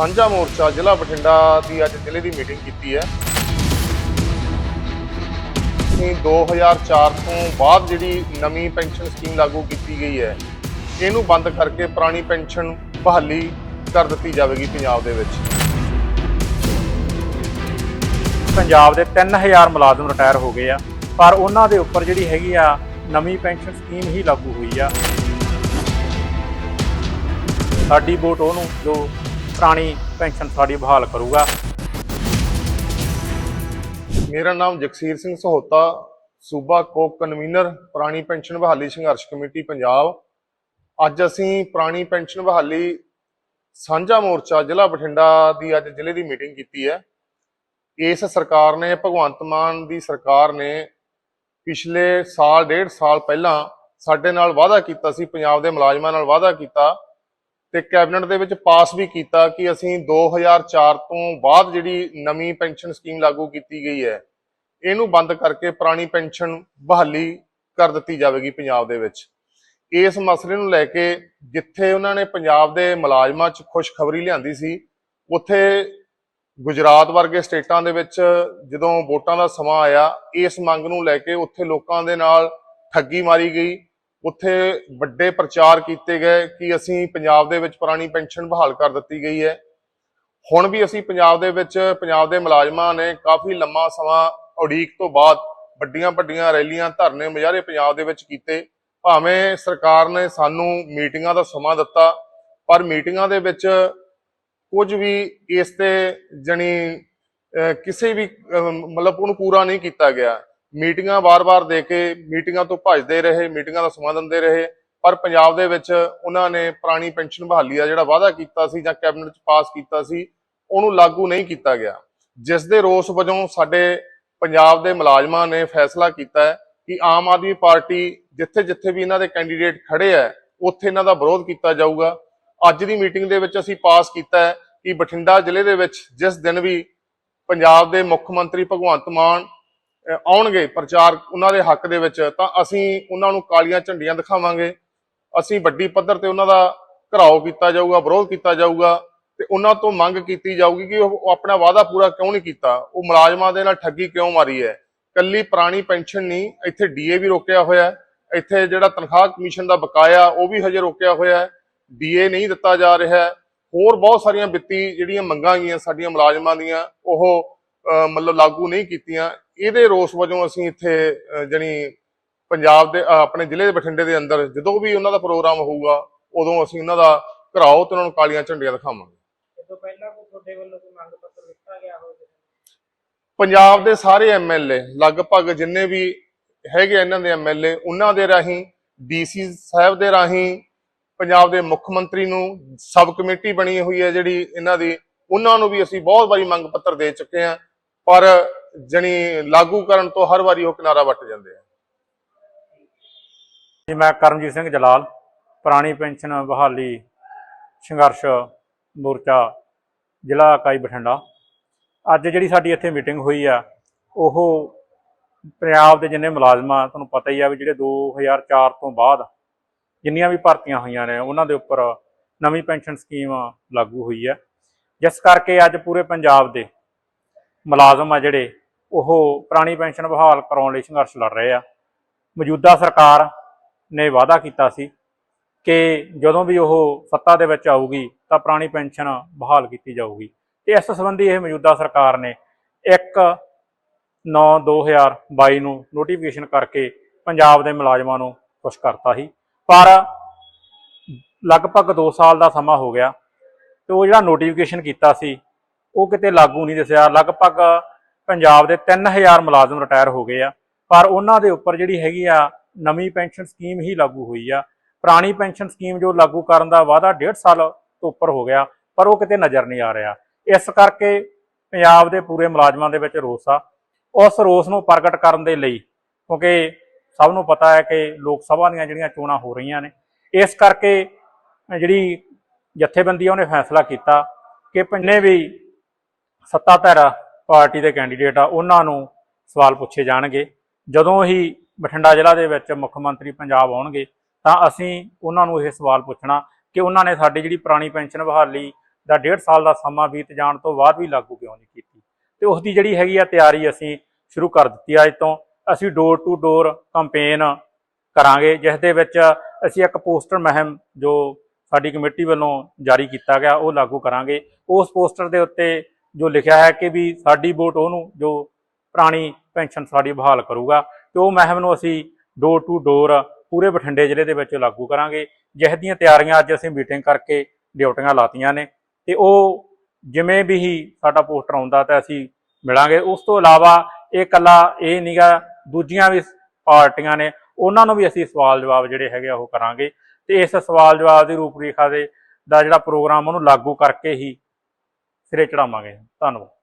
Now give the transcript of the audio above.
ਸਾਂਝਾ ਮੋਰਚਾ ਜ਼ਿਲ੍ਹਾ ਬਠਿੰਡਾ ਦੀ ਅੱਜ ਜ਼ਿਲ੍ਹੇ ਦੀ ਮੀਟਿੰਗ ਕੀਤੀ ਹੈ। ਅਸੀਂ 2004 ਤੋਂ ਬਾਅਦ ਜਿਹੜੀ ਨਵੀਂ ਪੈਨਸ਼ਨ ਸਕੀਮ ਲਾਗੂ ਕੀਤੀ ਗਈ ਹੈ, ਇਹਨੂੰ ਬੰਦ ਕਰਕੇ ਪੁਰਾਣੀ ਪੈਨਸ਼ਨ ਬਹਾਲੀ ਕਰ ਦਿੱਤੀ ਜਾਵੇਗੀ ਪੰਜਾਬ ਦੇ ਵਿੱਚ। ਪੰਜਾਬ ਦੇ 3000 ਮੁਲਾਜ਼ਮ ਰਿਟਾਇਰ ਹੋ ਗਏ ਆ, ਪਰ ਉਹਨਾਂ ਦੇ ਉੱਪਰ ਜਿਹੜੀ ਹੈਗੀ ਆ ਨਵੀਂ ਪੈਨਸ਼ਨ ਸਕੀਮ ਹੀ ਲਾਗੂ ਹੋਈ ਆ। ਸਾਡੀ ਵੋਟ ਉਹਨੂੰ ਜੋ ਪੁਰਾਣੀ ਪੈਨਸ਼ਨ ਸਾਡੀ ਬਹਾਲ ਕਰੂਗਾ। ਮੇਰਾ ਨਾਮ ਜਗਸੀਰ ਸਿੰਘ ਸਹੋਤਾ, ਸੂਬਾ ਕੋ ਕਨਵੀਨਰ, ਪੁਰਾਣੀ ਪੈਨਸ਼ਨ ਬਹਾਲੀ ਸੰਘਰਸ਼ ਕਮੇਟੀ, ਪੰਜਾਬ। ਅੱਜ ਅਸੀਂ ਪੁਰਾਣੀ ਪੈਨਸ਼ਨ ਬਹਾਲੀ ਸਾਂਝਾ ਮੋਰਚਾ ਜ਼ਿਲ੍ਹਾ ਬਠਿੰਡਾ ਦੀ ਅੱਜ ਜ਼ਿਲ੍ਹੇ ਦੀ ਮੀਟਿੰਗ ਕੀਤੀ ਹੈ। ਇਸ ਸਰਕਾਰ ਨੇ, ਭਗਵੰਤ ਮਾਨ ਦੀ ਸਰਕਾਰ ਨੇ ਪਿਛਲੇ ਸਾਲ, ਡੇਢ ਸਾਲ ਪਹਿਲਾਂ ਸਾਡੇ ਨਾਲ ਵਾਅਦਾ ਕੀਤਾ ਸੀ, ਪੰਜਾਬ ਦੇ ਮੁਲਾਜ਼ਮਾਂ ਨਾਲ ਵਾਅਦਾ ਕੀਤਾ ਤੇ ਕੈਬਨਿਟ ਦੇ ਵਿੱਚ ਪਾਸ ਵੀ ਕੀਤਾ ਕਿ ਅਸੀਂ 2004 ਤੋਂ ਬਾਅਦ ਜਿਹੜੀ ਨਵੀਂ ਪੈਨਸ਼ਨ ਸਕੀਮ ਲਾਗੂ ਕੀਤੀ ਗਈ ਹੈ, ਇਹਨੂੰ ਬੰਦ ਕਰਕੇ ਪੁਰਾਣੀ ਪੈਨਸ਼ਨ ਬਹਾਲੀ ਕਰ ਦਿੱਤੀ ਜਾਵੇਗੀ ਪੰਜਾਬ ਦੇ ਵਿੱਚ। ਇਸ ਮਸਲੇ ਨੂੰ ਲੈ ਕੇ ਜਿੱਥੇ ਉਹਨਾਂ ਨੇ ਪੰਜਾਬ ਦੇ ਮੁਲਾਜ਼ਮਾਂ 'ਚ ਖੁਸ਼ਖਬਰੀ ਲਿਆਂਦੀ ਸੀ, ਉੱਥੇ ਗੁਜਰਾਤ ਵਰਗੇ ਸਟੇਟਾਂ ਦੇ ਵਿੱਚ ਜਦੋਂ ਵੋਟਾਂ ਦਾ ਸਮਾਂ ਆਇਆ, ਇਸ ਮੰਗ ਨੂੰ ਲੈ ਕੇ ਉੱਥੇ ਲੋਕਾਂ ਦੇ ਨਾਲ ਠੱਗੀ ਮਾਰੀ ਗਈ। ਉੱਥੇ ਵੱਡੇ ਪ੍ਰਚਾਰ ਕੀਤੇ ਗਏ ਕਿ ਅਸੀਂ ਪੰਜਾਬ ਦੇ ਵਿੱਚ ਪੁਰਾਣੀ ਪੈਨਸ਼ਨ ਬਹਾਲ ਕਰ ਦਿੱਤੀ ਗਈ ਹੈ। ਹੁਣ ਵੀ ਅਸੀਂ ਪੰਜਾਬ ਦੇ ਵਿੱਚ, ਪੰਜਾਬ ਦੇ ਮੁਲਾਜ਼ਮਾਂ ਨੇ ਕਾਫੀ ਲੰਮਾ ਸਮਾਂ ਉਡੀਕ ਤੋਂ ਬਾਅਦ ਵੱਡੀਆਂ ਵੱਡੀਆਂ ਰੈਲੀਆਂ ਧਰਨੇ ਮੁਜ਼ਾਹਰੇ ਪੰਜਾਬ ਦੇ ਵਿੱਚ ਕੀਤੇ। ਭਾਵੇਂ ਸਰਕਾਰ ਨੇ ਸਾਨੂੰ ਮੀਟਿੰਗਾਂ ਦਾ ਸਮਾਂ ਦਿੱਤਾ, ਪਰ ਮੀਟਿੰਗਾਂ ਦੇ ਵਿੱਚ ਕੁਝ ਵੀ ਇਸ ਤੇ ਜਣੀ ਕਿਸੇ ਵੀ ਮਤਲਬ ਉਹਨੂੰ ਪੂਰਾ ਨਹੀਂ ਕੀਤਾ ਗਿਆ। ਮੀਟਿੰਗਾਂ ਵਾਰ-ਵਾਰ ਦੇ ਕੇ ਮੀਟਿੰਗਾਂ ਤੋਂ ਭੱਜਦੇ ਰਹੇ, ਮੀਟਿੰਗਾਂ ਦਾ ਸਮਾਂ ਦਿੰਦੇ ਰਹੇ। ਪਰ ਪੰਜਾਬ ਦੇ ਵਿੱਚ ਉਹਨਾਂ ਨੇ ਪੁਰਾਣੀ ਪੈਨਸ਼ਨ ਬਹਾਲੀ ਦਾ ਜਿਹੜਾ ਵਾਅਦਾ ਕੀਤਾ ਸੀ ਜਾਂ ਕੈਬਨਿਟ 'ਚ ਪਾਸ ਕੀਤਾ ਸੀ, ਉਹਨੂੰ ਲਾਗੂ ਨਹੀਂ ਕੀਤਾ ਗਿਆ। ਜਿਸ ਦੇ ਰੋਸ ਵਜੋਂ ਸਾਡੇ ਪੰਜਾਬ ਦੇ ਮੁਲਾਜ਼ਮਾਂ ਨੇ ਫੈਸਲਾ ਕੀਤਾ ਹੈ ਕਿ ਆਮ ਆਦਮੀ ਪਾਰਟੀ ਜਿੱਥੇ-ਜਿੱਥੇ ਵੀ ਇਹਨਾਂ ਦੇ ਕੈਂਡੀਡੇਟ ਖੜੇ ਹੈ, ਉੱਥੇ ਇਹਨਾਂ ਦਾ ਵਿਰੋਧ ਕੀਤਾ ਜਾਊਗਾ। ਅੱਜ ਦੀ ਮੀਟਿੰਗ ਦੇ ਵਿੱਚ ਅਸੀਂ ਪਾਸ ਕੀਤਾ ਹੈ ਕਿ ਬਠਿੰਡਾ ਜ਼ਿਲ੍ਹੇ ਦੇ ਵਿੱਚ ਜਿਸ ਦਿਨ ਵੀ ਪੰਜਾਬ ਦੇ ਮੁੱਖ ਮੰਤਰੀ ਭਗਵੰਤ ਮਾਨ ਆਉਣਗੇ ਪ੍ਰਚਾਰ ਉਹਨਾਂ ਦੇ ਹੱਕ ਦੇ ਵਿੱਚ, ਤਾਂ ਅਸੀਂ ਉਹਨਾਂ ਨੂੰ ਕਾਲੀਆਂ ਝੰਡੀਆਂ ਦਿਖਾਵਾਂਗੇ। ਅਸੀਂ ਵੱਡੀ ਪੱਧਰ ਤੇ ਉਹਨਾਂ ਦਾ ਘਰਾਓ ਕੀਤਾ ਜਾਊਗਾ, ਵਿਰੋਧ ਕੀਤਾ ਜਾਊਗਾ ਤੇ ਉਹਨਾਂ ਤੋਂ ਮੰਗ ਕੀਤੀ ਜਾਊਗੀ ਕਿ ਉਹ ਆਪਣਾ ਵਾਅਦਾ ਪੂਰਾ ਕਿਉਂ ਨਹੀਂ ਕੀਤਾ? ਉਹ ਮੁਲਾਜ਼ਮਾਂ ਦੇ ਨਾਲ ਠੱਗੀ ਕਿਉਂ ਮਾਰੀ ਹੈ? ਕੱਲੀ ਪੁਰਾਣੀ ਪੈਨਸ਼ਨ ਨਹੀਂ, ਇੱਥੇ ਡੀਏ ਵੀ ਰੋਕਿਆ ਹੋਇਆ ਇੱਥੇ ਜਿਹੜਾ ਤਨਖਾਹ ਕਮਿਸ਼ਨ ਦਾ ਬਕਾਇਆ, ਉਹ ਵੀ ਹਜੇ ਰੋਕਿਆ ਹੋਇਆ ਹੈ। ਡੀਏ ਨਹੀਂ ਦਿੱਤਾ ਜਾ ਰਿਹਾ ਹੋਰ ਬਹੁਤ ਸਾਰੀਆਂ ਵਿੱਤੀ ਜਿਹੜੀਆਂ ਮੰਗਾਂ ਗਈਆਂ ਸਾਡੀਆਂ ਮੁਲਾਜ਼ਮਾਂ ਦੀਆਂ, ਉਹ ਮਤਲਬ ਲਾਗੂ ਨਹੀਂ ਕੀਤੀਆਂ। ਇਹਦੇ ਰੋਸ ਵਜੋਂ ਅਸੀਂ ਇੱਥੇ ਜਾਣੀ ਪੰਜਾਬ ਦੇ ਆਪਣੇ ਜ਼ਿਲ੍ਹੇ ਦੇ ਬਠਿੰਡੇ ਦੇ ਅੰਦਰ ਜਦੋਂ ਵੀ ਉਹਨਾਂ ਦਾ ਪ੍ਰੋਗਰਾਮ ਹੋਊਗਾ ਉਦੋਂ ਅਸੀਂ ਉਹਨਾਂ ਦਾ ਘਰਾਓ ਤੇ ਉਹਨਾਂ ਨੂੰ ਕਾਲੀਆਂ ਝੰਡੀਆਂ ਦਿਖਾਵਾਂਗੇ। ਤੋਂ ਪਹਿਲਾਂ ਕੋਈ ਤੁਹਾਡੇ ਵੱਲੋਂ ਕੋਈ ਮੰਗ ਪੱਤਰ ਦਿੱਤਾ ਗਿਆ ਹੋਵੇ? ਪੰਜਾਬ ਦੇ ਸਾਰੇ ਐਮਐਲਏ ਲਗਭਗ ਜਿੰਨੇ ਵੀ ਹੈਗੇ ਇਹਨਾਂ ਦੇ ਐਮਐਲਏ ਉਹਨਾਂ ਦੇ ਰਾਹੀਂ ਡੀਸੀ ਸਾਹਿਬ ਦੇ ਰਾਹੀਂ ਪੰਜਾਬ ਦੇ ਮੁੱਖ ਮੰਤਰੀ ਨੂੰ ਸਬ ਕਮੇਟੀ ਬਣੀ ਹੋਈ ਹੈ ਜਿਹੜੀ ਇਹਨਾਂ ਦੀ ਉਹਨਾਂ ਨੂੰ ਵੀ ਅਸੀਂ ਬਹੁਤ ਵਾਰੀ ਮੰਗ ਪੱਤਰ ਦੇ ਚੁੱਕੇ ਹਾਂ। ਪਰ ਜਣੀ ਲਾਗੂ ਕਰਨ ਤੋਂ ਹਰ ਵਾਰੀ ਉਹ ਕਿਨਾਰਾ ਵੱਟ ਜਾਂਦੇ ਆ। ਜੀ, ਮੈਂ ਕਰਮਜੀਤ ਸਿੰਘ ਜਲਾਲ, ਪੁਰਾਣੀ ਪੈਨਸ਼ਨ ਬਹਾਲੀ, ਸੰਘਰਸ਼ ਮੋਰਚਾ, ਜ਼ਿਲ੍ਹਾ ਇਕਾਈ ਬਠਿੰਡਾ। ਅੱਜ ਜਿਹੜੀ ਸਾਡੀ ਇੱਥੇ ਮੀਟਿੰਗ ਹੋਈ ਆ, ਉਹ ਪੰਜਾਬ ਦੇ ਜਿੰਨੇ ਮੁਲਾਜ਼ਮ ਆ, ਤੁਹਾਨੂੰ ਪਤਾ ਹੀ ਆ ਵੀ ਜਿਹੜੇ 2004 ਤੋਂ ਬਾਅਦ ਜਿੰਨੀਆਂ ਵੀ ਭਰਤੀਆਂ ਹੋਈਆਂ ਨੇ, ਉਹਨਾਂ ਦੇ ਉੱਪਰ ਨਵੀਂ ਪੈਨਸ਼ਨ ਸਕੀਮ ਲਾਗੂ ਹੋਈ ਹੈ ਜਿਸ ਕਰਕੇ ਅੱਜ ਪੂਰੇ ਪੰਜਾਬ ਦੇ ਮੁਲਾਜ਼ਮ ਆ ਜਿਹੜੇ, ਉਹ ਪੁਰਾਣੀ ਪੈਨਸ਼ਨ ਬਹਾਲ ਕਰਾਉਣ ਲਈ ਸੰਘਰਸ਼ ਲੜ ਰਹੇ ਆ। ਮੌਜੂਦਾ ਸਰਕਾਰ ਨੇ ਵਾਅਦਾ ਕੀਤਾ ਸੀ ਕਿ ਜਦੋਂ ਵੀ ਉਹ ਸੱਤਾ ਦੇ ਵਿੱਚ ਆਊਗੀ ਤਾਂ ਪੁਰਾਣੀ ਪੈਨਸ਼ਨ ਬਹਾਲ ਕੀਤੀ ਜਾਊਗੀ। ਤੇ ਇਸ ਸੰਬੰਧੀ ਇਹ ਮੌਜੂਦਾ ਸਰਕਾਰ ਨੇ 1 9 2022 ਨੂੰ ਨੋਟੀਫਿਕੇਸ਼ਨ ਕਰਕੇ ਪੰਜਾਬ ਦੇ ਮੁਲਾਜ਼ਮਾਂ ਨੂੰ ਖੁਸ਼ ਕਰਤਾ ਸੀ। ਪਰ ਲਗਭਗ 2 ਸਾਲ ਦਾ ਸਮਾਂ ਹੋ ਗਿਆ ਤੇ ਉਹ ਜਿਹੜਾ ਨੋਟੀਫਿਕੇਸ਼ਨ ਕੀਤਾ ਸੀ ਉਹ ਕਿਤੇ ਲਾਗੂ ਨਹੀਂ ਦਿਸਿਆ। ਲਗਭਗ ਪੰਜਾਬ ਦੇ 3000 ਮੁਲਾਜ਼ਮ ਰਿਟਾਇਰ ਹੋ ਗਏ ਆ। ਪਰ ਉਹਨਾਂ ਦੇ ਉੱਪਰ ਜਿਹੜੀ ਹੈਗੀ ਆ, ਨਵੀਂ ਪੈਨਸ਼ਨ ਸਕੀਮ ਹੀ ਲਾਗੂ ਹੋਈ ਆ। ਪੁਰਾਣੀ ਪੈਨਸ਼ਨ ਸਕੀਮ ਜੋ ਲਾਗੂ ਕਰਨ ਦਾ ਵਾਅਦਾ 1.5 ਸਾਲ ਤੋਂ ਉੱਪਰ ਹੋ ਗਿਆ, ਪਰ ਉਹ ਕਿਤੇ ਨਜ਼ਰ ਨਹੀਂ ਆ ਰਿਹਾ। ਇਸ ਕਰਕੇ ਪੰਜਾਬ ਦੇ ਪੂਰੇ ਮੁਲਾਜ਼ਮਾਂ ਦੇ ਵਿੱਚ ਰੋਸ ਆ। ਉਸ ਰੋਸ ਨੂੰ ਪ੍ਰਗਟ ਕਰਨ ਦੇ ਲਈ, ਕਿਉਂਕਿ ਸਭ ਨੂੰ ਪਤਾ ਹੈ ਕਿ ਲੋਕ ਸਭਾ ਦੀਆਂ ਜਿਹੜੀਆਂ ਚੋਣਾਂ ਹੋ ਰਹੀਆਂ ਨੇ, ਇਸ ਕਰਕੇ ਜਿਹੜੀ ਜਥੇਬੰਦੀ ਆ ਉਹਨੇ ਫੈਸਲਾ ਕੀਤਾ ਕਿ ਪੰਨੇ ਵੀ ਸੱਤਾਧਰ ਪਾਰਟੀ ਦੇ ਕੈਂਡੀਡੇਟ ਆ, ਉਹਨਾਂ ਨੂੰ ਸਵਾਲ ਪੁੱਛੇ ਜਾਣਗੇ। ਜਦੋਂ ਹੀ ਬਠਿੰਡਾ ਜ਼ਿਲ੍ਹਾ ਦੇ ਵਿੱਚ ਮੁੱਖ ਮੰਤਰੀ ਪੰਜਾਬ ਆਉਣਗੇ, ਤਾਂ ਅਸੀਂ ਉਹਨਾਂ ਨੂੰ ਇਹ ਸਵਾਲ ਪੁੱਛਣਾ ਕਿ ਉਹਨਾਂ ਨੇ ਸਾਡੀ ਜਿਹੜੀ ਪੁਰਾਣੀ ਪੈਨਸ਼ਨ ਬਹਾਲੀ ਦਾ ਡੇਢ ਸਾਲ ਦਾ ਸਮਾਂ ਬੀਤ ਜਾਣ ਤੋਂ ਬਾਅਦ ਵੀ ਲਾਗੂ ਕਿਉਂ ਨਹੀਂ ਕੀਤੀ? ਤੇ ਉਸ ਦੀ ਜਿਹੜੀ ਹੈਗੀ ਆ ਤਿਆਰੀ ਅਸੀਂ ਸ਼ੁਰੂ ਕਰ ਦਿੱਤੀ ਆ ਅੱਜ ਤੋਂ। ਅਸੀਂ ਡੋਰ ਟੂ ਡੋਰ ਕੰਪੇਨ ਕਰਾਂਗੇ, ਜਿਸ ਦੇ ਵਿੱਚ ਅਸੀਂ ਇੱਕ ਪੋਸਟਰ ਮਹਿਮ ਜੋ ਸਾਡੀ ਕਮੇਟੀ ਵੱਲੋਂ ਜਾਰੀ ਕੀਤਾ ਗਿਆ, ਉਹ ਲਾਗੂ ਕਰਾਂਗੇ। ਉਸ ਪੋਸਟਰ ਦੇ ਉੱਤੇ ਜੋ ਲਿਖਿਆ ਹੈ ਕਿ ਵੀ ਸਾਡੀ ਵੋਟ ਉਹਨੂੰ, ਜੋ ਪੁਰਾਣੀ ਪੈਨਸ਼ਨ ਸਾਡੀ ਬਹਾਲ ਕਰੂਗਾ, ਤੇ ਉਹ ਮਹਿਮ ਨੂੰ ਅਸੀਂ ਡੋਰ ਟੂ ਡੋਰ ਪੂਰੇ ਬਠਿੰਡੇ ਜ਼ਿਲ੍ਹੇ ਦੇ ਵਿੱਚ ਲਾਗੂ ਕਰਾਂਗੇ। ਜਿਸ ਦੀਆਂ ਤਿਆਰੀਆਂ ਅੱਜ ਅਸੀਂ ਮੀਟਿੰਗ ਕਰਕੇ ਡਿਊਟੀਆਂ ਲਾਤੀਆਂ ਨੇ, ਤੇ ਉਹ ਜਿਵੇਂ ਵੀ ਹੀ ਸਾਡਾ ਪੋਸਟਰ ਆਉਂਦਾ ਤਾਂ ਅਸੀਂ ਮਿਲਾਂਗੇ। ਉਸ ਤੋਂ ਇਲਾਵਾ ਇਹ ਕੱਲਾ ਇਹ ਨਹੀਂਗਾ ਦੂਜੀਆਂ ਵੀ ਪਾਰਟੀਆਂ ਨੇ, ਉਹਨਾਂ ਨੂੰ ਵੀ ਅਸੀਂ ਸਵਾਲ ਜਵਾਬ ਜਿਹੜੇ ਹੈਗੇ ਆ ਉਹ ਕਰਾਂਗੇ। ਤੇ ਇਸ ਸਵਾਲ ਜਵਾਬ ਦੀ ਰੂਪਰੇਖਾ ਦੇ, ਦਾ ਜਿਹੜਾ ਪ੍ਰੋਗਰਾਮ ਉਹਨੂੰ ਲਾਗੂ ਕਰਕੇ ਹੀ ਸਿਰੇ ਚੜਾਵਾਂਗੇ। ਧੰਨਵਾਦ।